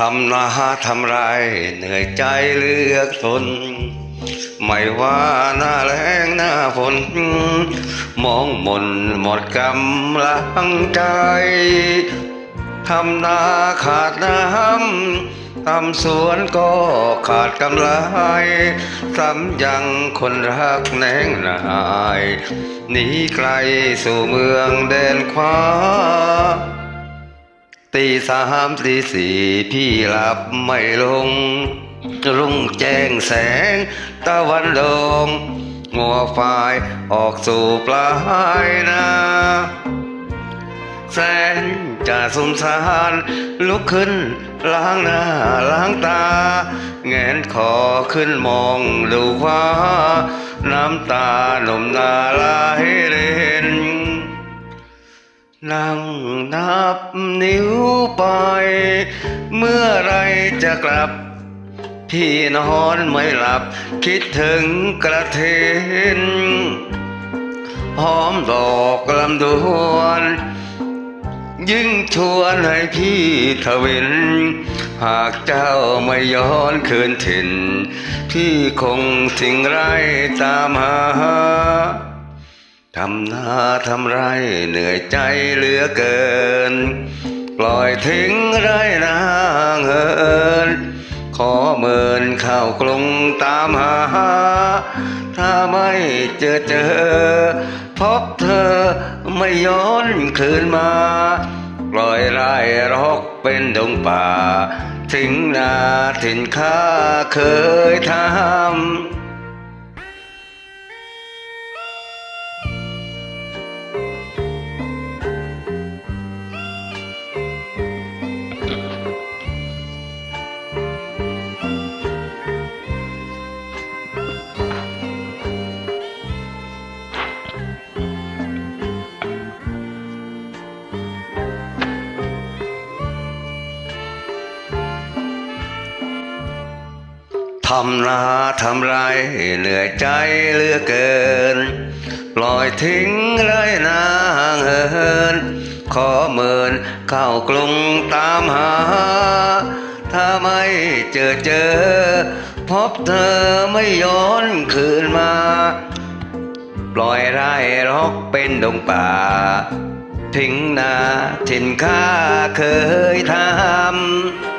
ทำนาทำไรเหนื่อยใจเลือกทน ไม่ว่าหน้าแรงหน้าฝน มองมนหมดกำลังใจทำนาขาดน้ำทำสวนก็ขาดกำไรซ้ำยังคนรักแนงนายหนีไกลสู่เมืองแดนขวา ตีสามตีสี่พี่หลับไม่ลง รุ่งแจ้งแสงตะวันลงงัวฝ่ายออกสู่ปลายนาแสนจะสมสารลุกขึ้น ล้างหน้าล้างตา แงนคอขึ้นมองดูฟ้าน้ำตาหนุ่มนาไหลเล่นนั่ง นับนิ้วไป เมื่อไรจะกลับ พี่นอนไม่หลับ คิดถึงกระเทนหอมดอกลำดวนยิ่งชวนให้พี่ทวิน หากเจ้าไม่ย้อนคืนถิ่น พี่คงทิ้งไรตามหา ทำนาทำไรเหนื่อยใจเหลือเกิน ปล่อยทิ้งไรนางเอิน ขอเมินเข้ากรุงตามหา ถ้าไม่เจอเจอ พบเธอไม่ย้อนคืนมา ปล่อยไร่รกเป็นดงป่า ทิ้งนาถิ่นข้าเคยทำ ทำนาทำไรเหนื่อยใจเหลือเกิน ปล่อยทิ้งไรนางเอินขอเมินเข้ากรุงตามหา ถ้าไม่เจอเจอ พบเธอไม่ย้อนคืนมา ปล่อยไร่รกเป็นดงป่า ทิ้งนาถิ่นข้าเคยทำ